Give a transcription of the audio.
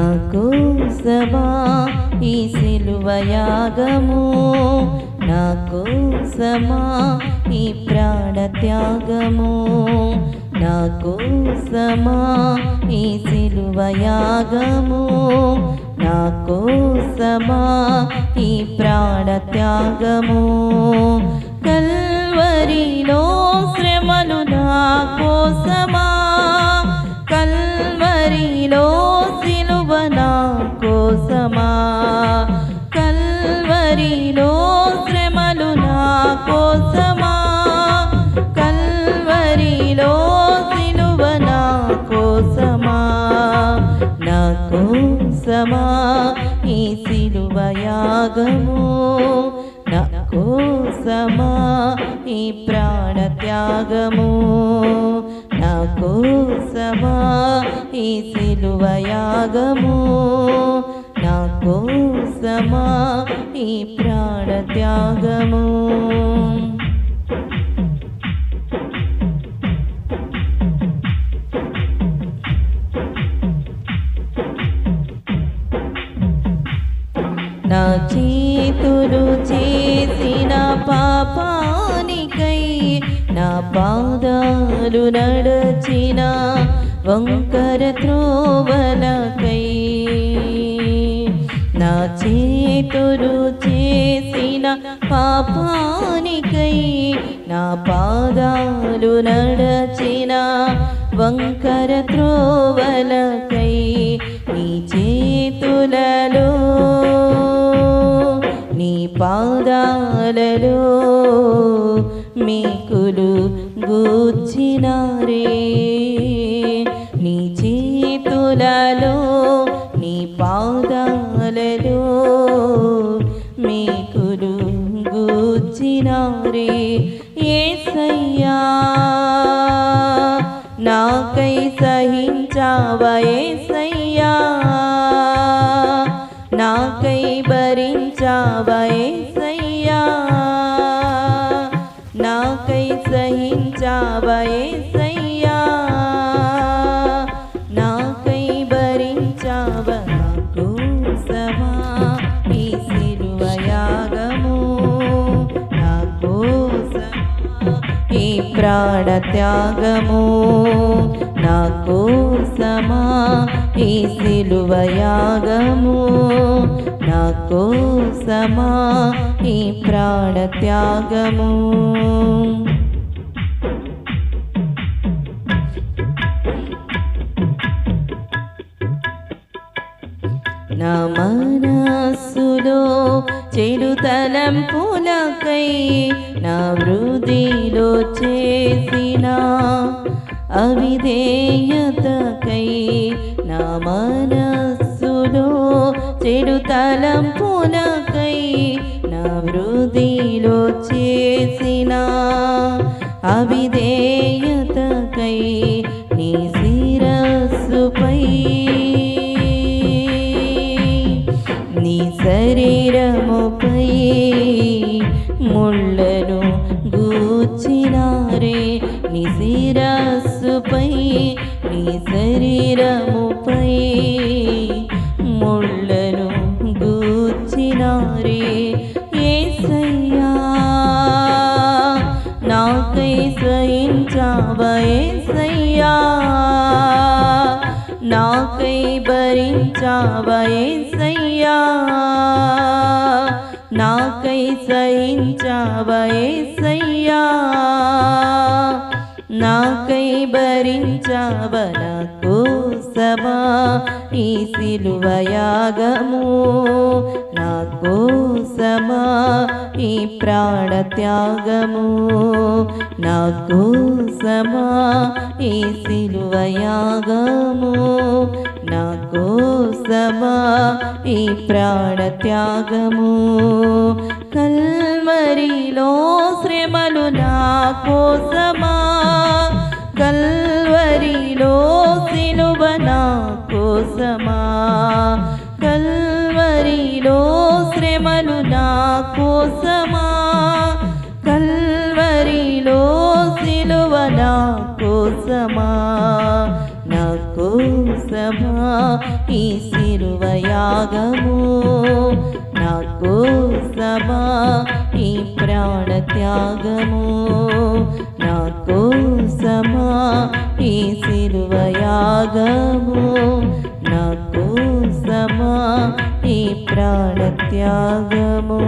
నాకోసమా ఈ సిలువయాగము నాకోసమా ఈ ప్రాణ త్యాగము. ఈ సిలువయాగము నాకోసమా ఈ ప్రాణ త్యాగము. కల్వరిలో శ్రమలు నాకోసమా సిలువ యాగము నా కోసమా ఈ ప్రాణ త్యాగము నా కోసమా ఈ సిలువ యాగము నా కోసమా ఈ ప్రాణ త్యాగము చేతులు చేసిన పాపానికై నా పాదాలు నడచిన వంకర త్రోవలకై. నా చేతులు చేసిన పాపానికై నా పాదాలు నడచిన వంకర త్రోవలకై. నీ చేతులలో పాదాలలో మీకులు గుచ్చినారే. నీ చేతులలో నీ పాదాలలో మీకులు గుచ్చినారే. ఏసయ్యా నాకై సహించావ ఏసయ్యా? నాకై భరించ భరించావ ఏసయ్యా నాకై సహించావ ఏసయ్యా త్యాగము నా కోసమా ఈ సిలువయాగము నా కోసమా ఈ ప్రాణ త్యాగము. నా మనస్సులో చెడు తలంపులకై నా వృద్ధిలో చేసిన అవిధేయతకై నా మనస్సులో చెడు తలంపులకై నా వృద్ధిలో చేసిన అవిధేయతకై నీ శరీరముపై ముళ్ళను గూచినారే నీ శిరస్సుపై నీ శరీరముపై ముళ్ళను గూర్చినారే. ఏసయ్యా నాకై సహించావయే భరించావ ఏసయ్యా నాకై సహించావ ఏసయ్యా నాకై భరించావ కోసమా ఈ సిలువయాగము నా కోసమా ఈ ప్రాణ త్యాగము నా కోసమా ఈ సిలువయాగము నా కోసమా ఈ ప్రాణ త్యాగము కల్వరిలో శ్రమలు నా కోసమా? కల్వరిలో సిలువ నా కోసమా? కల్వరిలో శ్రమలు నా కోసమా? సిలువ నా కోసమా? సభా ఈ శిలువ నాకు సభా ఈ ప్రాణ త్యాగము నా కోసమా ఈ శిలువ నాకు సభా ఈ ప్రాణ త్యాగము